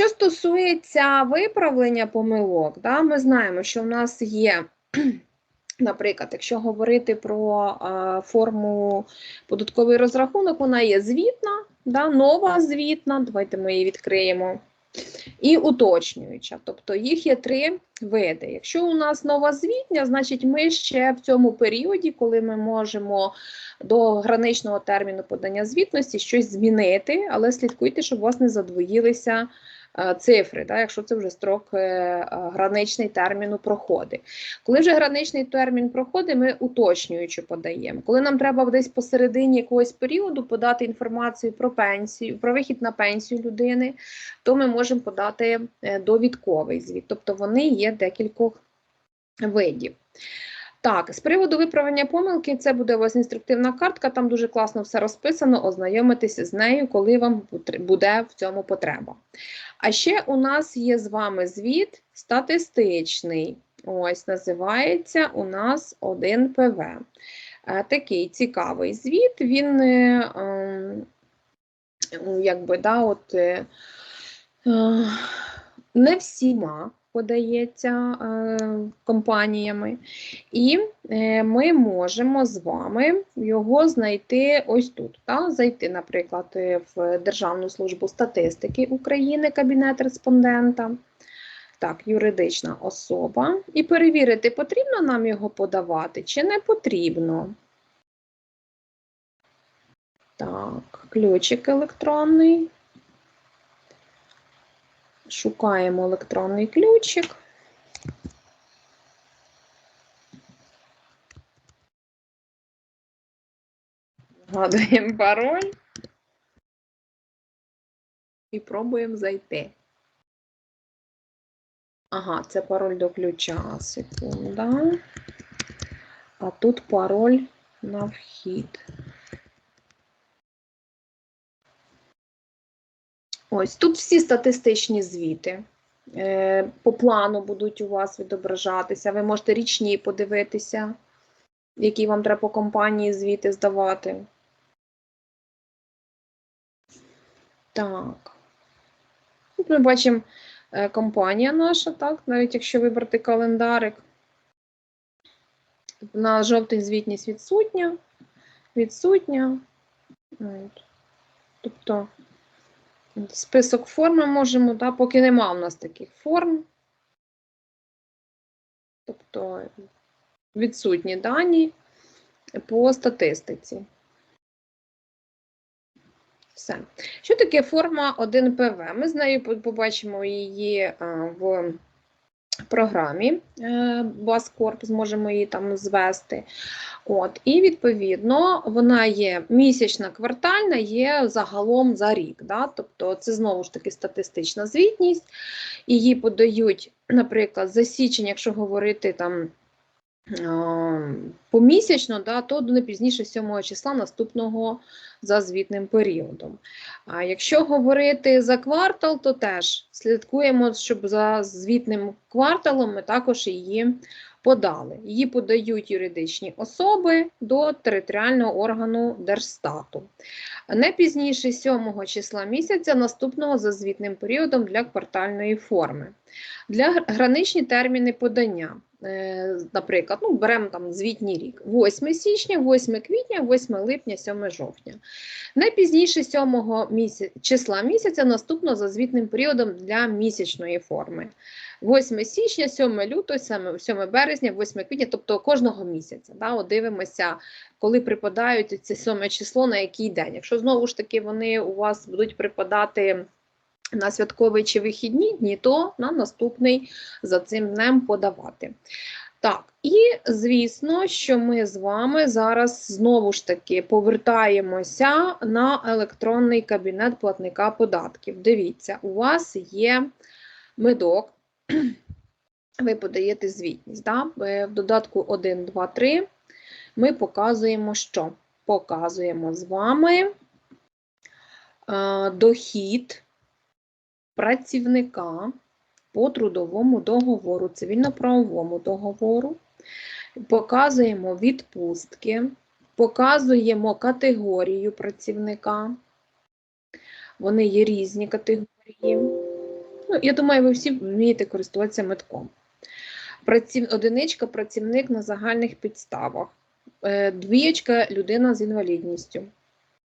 Що стосується виправлення помилок, да, ми знаємо, що в нас є, наприклад, якщо говорити про е, форму податковий розрахунок, вона є звітна, да, нова звітна, давайте ми її відкриємо, і уточнююча. Тобто їх є три види. Якщо у нас нова звітня, значить ми ще в цьому періоді, коли ми можемо до граничного терміну подання звітності щось змінити, але слідкуйте, щоб у вас не задвоїлися е, цифри, да, якщо це вже строк е, е, граничний терміну проходить. Коли вже граничний термін проходить, ми уточнюючи подаємо. Коли нам треба десь посередині якогось періоду подати інформацію про пенсію, про вихід на пенсію людини, то ми можемо подати довідковий звіт. Тобто вони є декількох видів. Так, з приводу виправлення помилки, це буде у вас інструктивна картка, там дуже класно все розписано, ознайомитися з нею, коли вам буде в цьому потреба. А ще у нас є з вами звіт статистичний. Ось називається у нас 1 ПВ. Е, Такий цікавий звіт. Він е, ем, ну, якби, да, от, е, не всіма подається е, компаніями, і е, ми можемо з вами його знайти ось тут. Та? Зайти, наприклад, е, в Державну службу статистики України, кабінет респондента. Так, юридична особа. І перевірити, потрібно нам його подавати чи не потрібно. Так, ключик електронний. Шукаємо електронний ключик. Вгадуємо пароль. І пробуємо зайти. Ага, це пароль до ключа. Секунда. А тут пароль на вхід. Ось тут всі статистичні звіти е, по плану будуть у вас відображатися. Ви можете річні подивитися, які вам треба по компанії звіти здавати. Так. Ми бачимо е, компанія наша, так, навіть якщо вибрати календарик. На жовтий звітність відсутня, відсутня. Тобто список форм ми можемо, да, поки нема у нас таких форм. Тобто відсутні дані по статистиці. Все. Що таке форма 1ПВ? Ми з нею побачимо її а, в програмі BuzzCorp, зможемо її там звести. От, і відповідно вона є місячна, квартальна, є загалом за рік. Да? Тобто це знову ж таки статистична звітність. Її подають, наприклад, за січень, якщо говорити там. Помісячно, да, то не пізніше 7 числа наступного за звітним періодом. А якщо говорити за квартал, то теж слідкуємо, щоб за звітним кварталом ми також її подали. Її подають юридичні особи до територіального органу Держстату. Не пізніше 7 числа місяця наступного за звітним періодом для квартальної форми. Для граничні терміни подання. Е, Наприклад, ну, беремо там звітній рік: 8 січня, 8 квітня, 8 липня, 7 жовтня. Не пізніше 7 місяця, числа місяця наступного за звітним періодом для місячної форми. 8 січня, 7 лютого, 7, 7 березня, 8 квітня, тобто кожного місяця. Да, от дивимося, коли припадають це 7 число, на який день. Якщо знову ж таки вони у вас будуть припадати на святковий чи вихідні дні, то на наступний за цим днем подавати. Так, і звісно, що ми з вами зараз знову ж таки повертаємося на електронний кабінет платника податків. Дивіться, у вас є медок, ви подаєте звітність. Да? Е, В додатку 1, 2, 3 ми показуємо, що? Показуємо з вами е, дохід працівника по трудовому договору, цивільно-правовому договору. Показуємо відпустки, показуємо категорію працівника. Вони є різні категорії. Ну, я думаю, ви всі вмієте користуватися метком. Праців... Одиничка працівник на загальних підставах. Е, Двієчка людина з інвалідністю.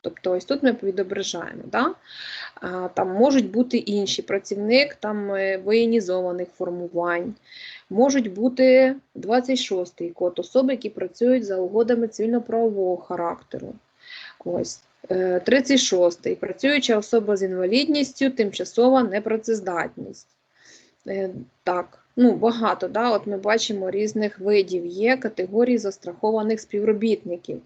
Тобто, ось тут ми відображаємо. Да? Там можуть бути інші працівник там е, воєнізованих формувань, можуть бути 26-й код особи, які працюють за угодами цивільно-правового характеру. Ось. Е, 36-й працююча особа з інвалідністю, тимчасова непрацездатність. Е, Так, ну багато. Да? От ми бачимо різних видів. Є категорії застрахованих співробітників.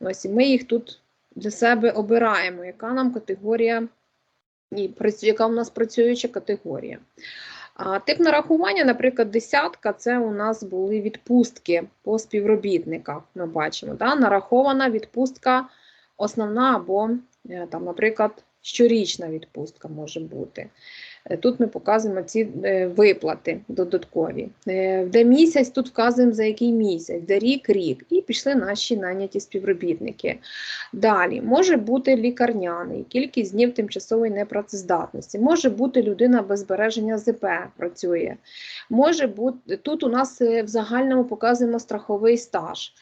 Ось і ми їх тут для себе обираємо, яка нам категорія, яка у нас працююча категорія. Тип нарахування, наприклад, десятка це у нас були відпустки по співробітниках. Ми бачимо, нарахована відпустка основна або, е, наприклад, щорічна відпустка може бути. Е, Тут ми показуємо ці е, виплати додаткові. Е, Де місяць, тут вказуємо за який місяць, де рік, рік. І пішли наші наняті співробітники. Далі може бути лікарняний, кількість днів тимчасової непрацездатності. Може бути людина без збереження ЗП працює. Може бути тут у нас в загальному показуємо страховий стаж.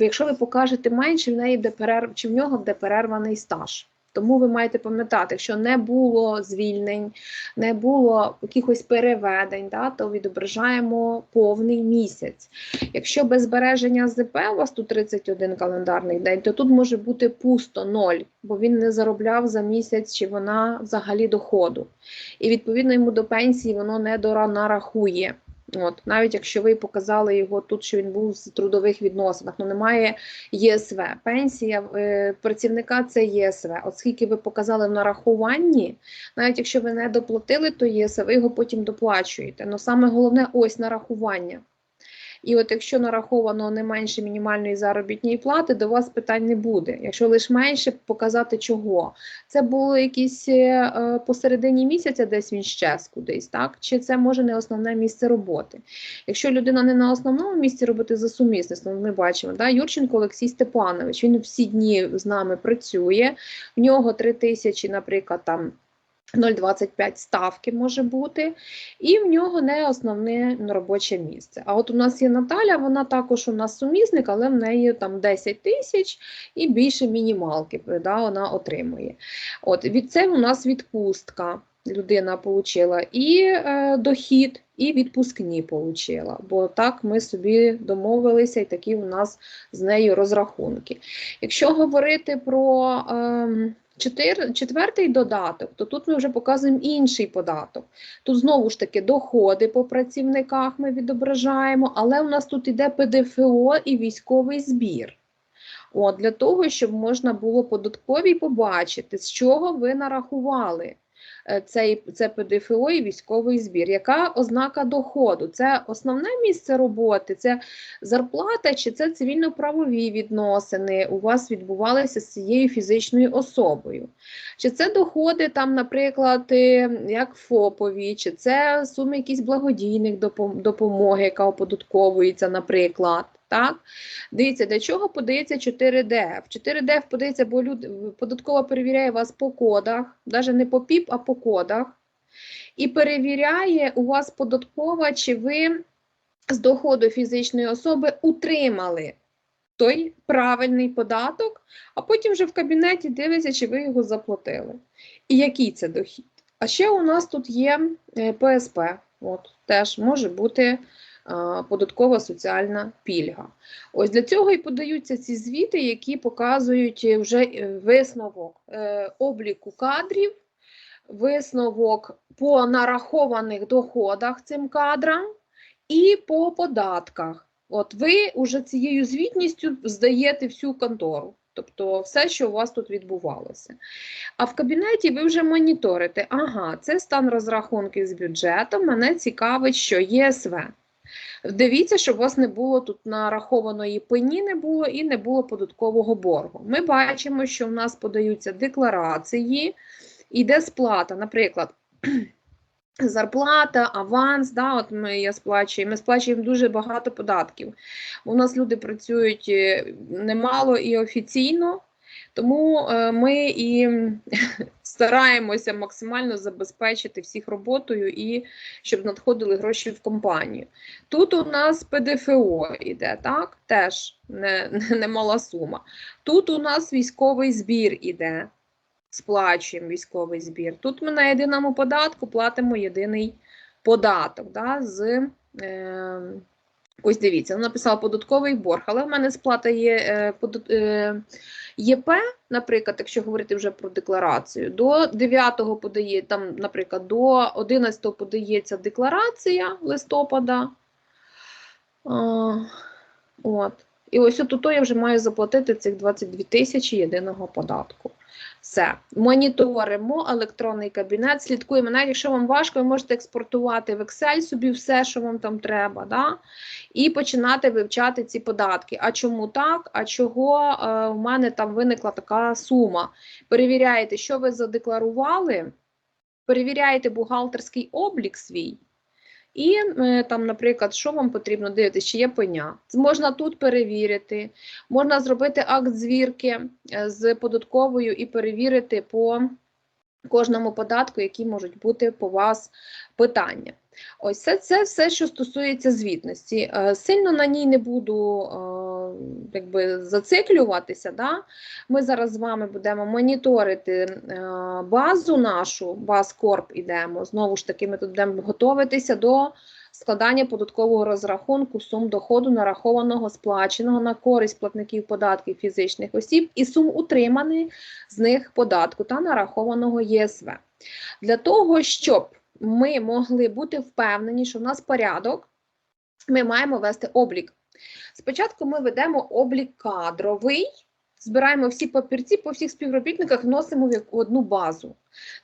Якщо ви покажете менше, в неї буде перерв, чи в нього буде перерваний стаж. Тому ви маєте пам'ятати, якщо не було звільнень, не було якихось переведень, да, то відображаємо повний місяць. Якщо без збереження ЗП у вас тут 31 календарний день, то тут може бути пусто 0, бо він не заробляв за місяць чи вона взагалі доходу. І відповідно йому до пенсії воно не дора- нарахує. От, навіть якщо ви показали його тут, що він був з трудових відносинах, ну немає ЄСВ. Пенсія е, працівника це ЄСВ. Оскільки ви показали в нарахуванні, навіть якщо ви не доплатили, то ЄСВ, ви його потім доплачуєте. Ну саме головне ось нарахування. І от якщо нараховано не менше мінімальної заробітної плати, до вас питань не буде. Якщо лише менше, показати чого. Це було якісь е, е, посередині місяця, десь він щез кудись, так? Чи це може не основне місце роботи? Якщо людина не на основному місці роботи за сумісництвом, ми бачимо, да? Юрченко Олексій Степанович, він всі дні з нами працює, в нього 3 тисячі, наприклад, там. 0,25 ставки може бути, і в нього не основне робоче місце. А от у нас є Наталя, вона також у нас сумісник, але в неї там 10 тисяч і більше мінімалки да, вона отримує. От від це у нас відпустка. Людина отримала і е, дохід, і відпускні отримала. Бо так ми собі домовилися, і такі у нас з нею розрахунки. Якщо говорити про е, четвертий додаток, то тут ми вже показуємо інший податок. Тут знову ж таки доходи по працівниках ми відображаємо, але у нас тут іде ПДФО і військовий збір. От, Для того, щоб можна було податковій побачити, з чого ви нарахували цей, це ПДФО і військовий збір. Яка ознака доходу? Це основне місце роботи, це зарплата чи це цивільно-правові відносини у вас відбувалися з цією фізичною особою? Чи це доходи, там, наприклад, е, як ФОПові, чи це суми якісь благодійних допом- допомоги, яка оподатковується, наприклад. Так? Дивіться, для чого подається 4ДФ? 4ДФ подається, бо люд... податкова перевіряє вас по кодах, навіть не по ПІП, а по кодах. І перевіряє у вас податкова, чи ви з доходу фізичної особи утримали той правильний податок, а потім вже в кабінеті дивиться, чи ви його заплатили. І який це дохід. А ще у нас тут є е, ПСП. От, теж може бути податкова соціальна пільга. Ось для цього і подаються ці звіти, які показують е, вже е, висновок е, обліку кадрів, висновок по нарахованих доходах цим кадрам і по податках. От ви уже цією звітністю здаєте всю контору. Тобто все, що у вас тут відбувалося. А в кабінеті ви вже моніторите, ага, це стан розрахунків з бюджетом, мене цікавить, що ЄСВ. Дивіться, щоб у вас не було тут нарахованої пені, не було і не було податкового боргу. Ми бачимо, що в нас подаються декларації, іде сплата, наприклад. Зарплата, аванс, да, от ми я сплачую, ми сплачуємо дуже багато податків. У нас люди працюють е, немало і офіційно, тому е, ми і стараємося максимально забезпечити всіх роботою і щоб надходили гроші в компанію. Тут у нас ПДФО йде, так? Теж не, не мала сума. Тут у нас військовий збір іде. Сплачуємо військовий збір. Тут ми на єдиному податку платимо єдиний податок. Да, з, е, ось дивіться, вона написала податковий борг, але в мене сплата є е, е, ЄП, наприклад, якщо говорити вже про декларацію, до 9-го подає, там, наприклад, до 11-го подається декларація листопада. От. І ось от я вже маю заплатити цих 22 тисячі єдиного податку. Все, моніторимо електронний кабінет, слідкуємо. Навіть якщо вам важко, ви можете експортувати в Excel собі все, що вам там треба, да? і починати вивчати ці податки. А чому так? А чого е, в мене там виникла така сума? Перевіряєте, що ви задекларували, перевіряєте бухгалтерський облік свій. І е, там, наприклад, що вам потрібно дивитися, чи є пеня. Можна тут перевірити, можна зробити акт звірки е, з податковою і перевірити по кожному податку, які можуть бути по вас питання. Ось це, це все, що стосується звітності. Е, Сильно на ній не буду якби, зациклюватися. Да? Ми зараз з вами будемо моніторити е, базу нашу, базкорп ідемо. Знову ж таки, ми тут будемо готуватися до складання податкового розрахунку сум доходу, нарахованого, сплаченого на користь платників податків фізичних осіб і сум утриманих з них податку та нарахованого ЄСВ. Для того, щоб ми могли бути впевнені, що в нас порядок, ми маємо вести облік. Спочатку ми ведемо облік кадровий, збираємо всі папірці по всіх співробітниках, вносимо в одну базу.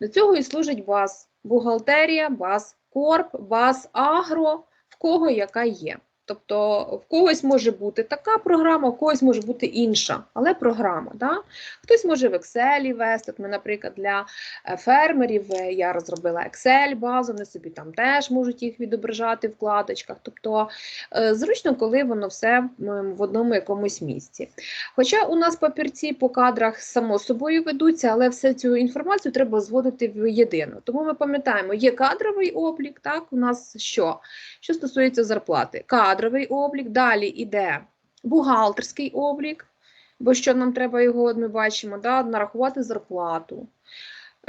До цього і служить баз бухгалтерія, баз корп, баз агро, в кого яка є. Тобто в когось може бути така програма, в когось може бути інша, але програма. Да? Хтось може в Excel вести. От ми, наприклад, для е, фермерів е, я розробила Excel базу, вони собі там теж можуть їх відображати в вкладочках. Тобто е, зручно, коли воно все в одному якомусь місці. Хоча у нас папірці по кадрах само собою ведуться, але все цю інформацію треба зводити в єдину. Тому ми пам'ятаємо, є кадровий облік, так, у нас що? Що стосується зарплати, кадровий облік, далі йде бухгалтерський облік, бо що нам треба його, ми бачимо, да, нарахувати зарплату.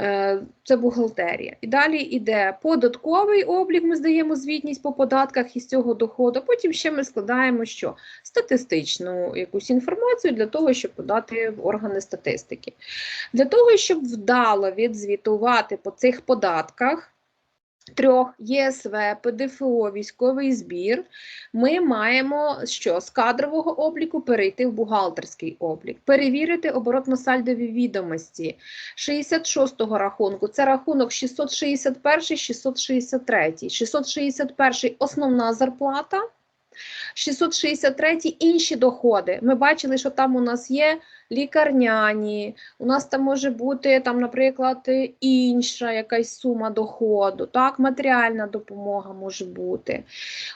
Е, Це бухгалтерія. І далі йде податковий облік, ми здаємо звітність по податках із цього доходу. Потім ще ми складаємо що? Статистичну якусь інформацію для того, щоб подати в органи статистики. Для того, щоб вдало відзвітувати по цих податках, трьох ЄСВ, ПДФО, військовий збір, ми маємо що з кадрового обліку перейти в бухгалтерський облік, перевірити оборотно-сальдові відомості 66-го рахунку. Це рахунок 661, 663. 661 основна зарплата. 663 інші доходи. Ми бачили, що там у нас є лікарняні, у нас там може бути, там, наприклад, інша якась сума доходу, так, матеріальна допомога може бути.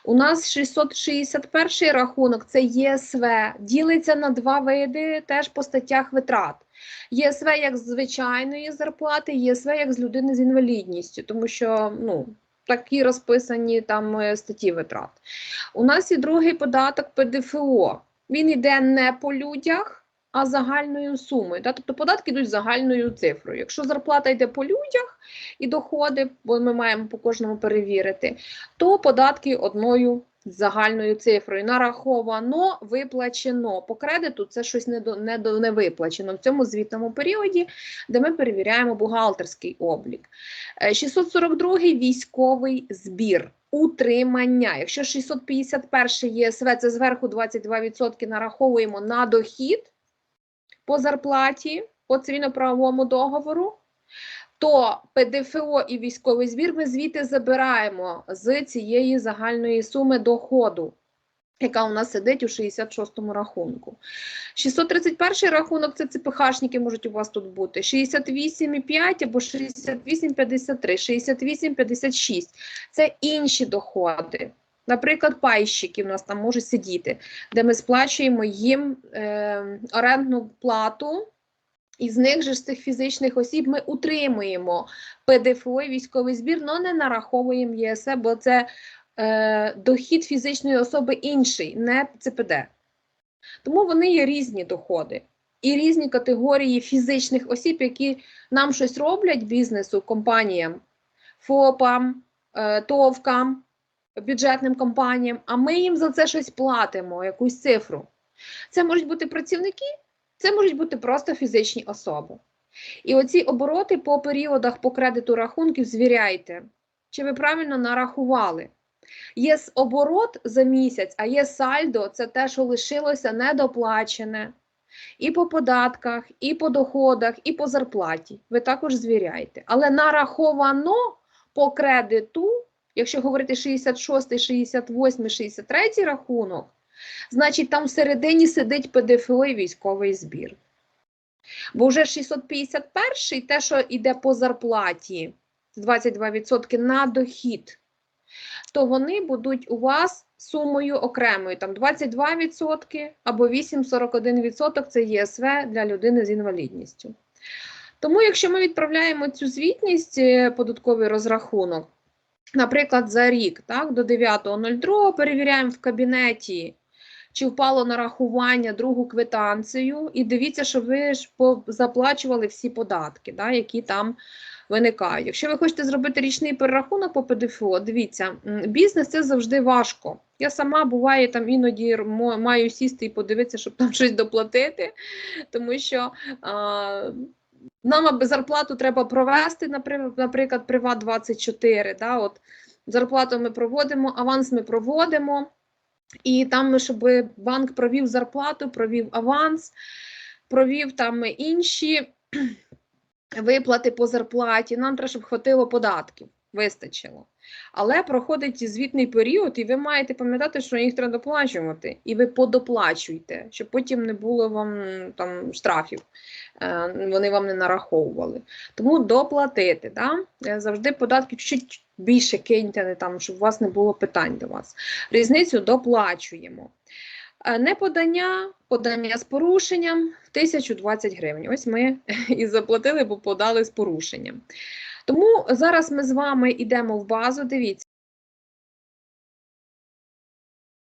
У нас 661 рахунок це ЄСВ, ділиться на два види теж по статтях витрат. ЄСВ як з звичайної зарплати, ЄСВ як з людини з інвалідністю, тому що ну, такі розписані там е, статті витрат. У нас є другий податок ПДФО. Він йде не по людях, а загальною сумою. Да? Тобто податки йдуть загальною цифрою. Якщо зарплата йде по людях і доходи, бо ми маємо по кожному перевірити, то податки одною загальною цифрою нараховано, виплачено. По кредиту це щось не, виплачено в цьому звітному періоді, де ми перевіряємо бухгалтерський облік. Е, 642-й військовий збір. Утримання. Якщо 651 ЄСВ, це зверху 22% нараховуємо на дохід по зарплаті по цивільно-правовому договору, то ПДФО і військовий збір ми звідти забираємо з цієї загальної суми доходу, яка у нас сидить у 66-му рахунку. 631 рахунок це ЦПХшники можуть у вас тут бути. 68,5 або 68,53, 68,56 це інші доходи. Наприклад, пайщики в нас там можуть сидіти, де ми сплачуємо їм е, орендну плату із них же з цих фізичних осіб ми утримуємо ПДФО і військовий збір, але не нараховуємо ЄСЕ, бо це е, дохід фізичної особи інший, не ЦПД. Тому вони є різні доходи і різні категорії фізичних осіб, які нам щось роблять бізнесу, компаніям, ФОПам, е, ТОВкам, бюджетним компаніям, а ми їм за це щось платимо, якусь цифру. Це можуть бути працівники, це можуть бути просто фізичні особи. І оці обороти по періодах по кредиту рахунків звіряйте, чи ви правильно нарахували. Є оборот за місяць, а є сальдо це те, що лишилося недоплачене. І по податках, і по доходах, і по зарплаті. Ви також звіряйте. Але нараховано по кредиту, якщо говорити 66, 68, 63 рахунок, значить там всередині сидить ПДФО і військовий збір. Бо вже 651 те, що йде по зарплаті, 22% на дохід, то вони будуть у вас сумою окремою, там 22% або 8,41% це ЄСВ для людини з інвалідністю. Тому, якщо ми відправляємо цю звітність, е, податковий розрахунок, наприклад, за рік, так, до 9.02 перевіряємо в кабінеті, чи впало нарахування другу квитанцію, і дивіться, що ви ж заплачували всі податки, да, які там виникають. Якщо ви хочете зробити річний перерахунок по ПДФО, дивіться, бізнес це завжди важко. Я сама буває там іноді маю сісти і подивитися, щоб там щось доплатити, тому що а, нам зарплату треба провести, наприклад, Приват 24. Да, от зарплату ми проводимо, аванс ми проводимо. І там, щоб банк провів зарплату, провів аванс, провів там інші виплати по зарплаті. Нам треба, щоб хватило податків, вистачило. Але проходить звітний період, і ви маєте пам'ятати, що їх треба доплачувати. І ви подоплачуйте, щоб потім не було вам там штрафів, е, вони вам не нараховували. Тому доплатити. Да? Е, Завжди податки чуть більше киньте, там, щоб у вас не було питань до вас. Різницю доплачуємо. Е, Неподання, подання з порушенням 1020 гривень. Ось ми і заплатили, бо подали з порушенням. Тому зараз ми з вами йдемо в базу. Дивіться.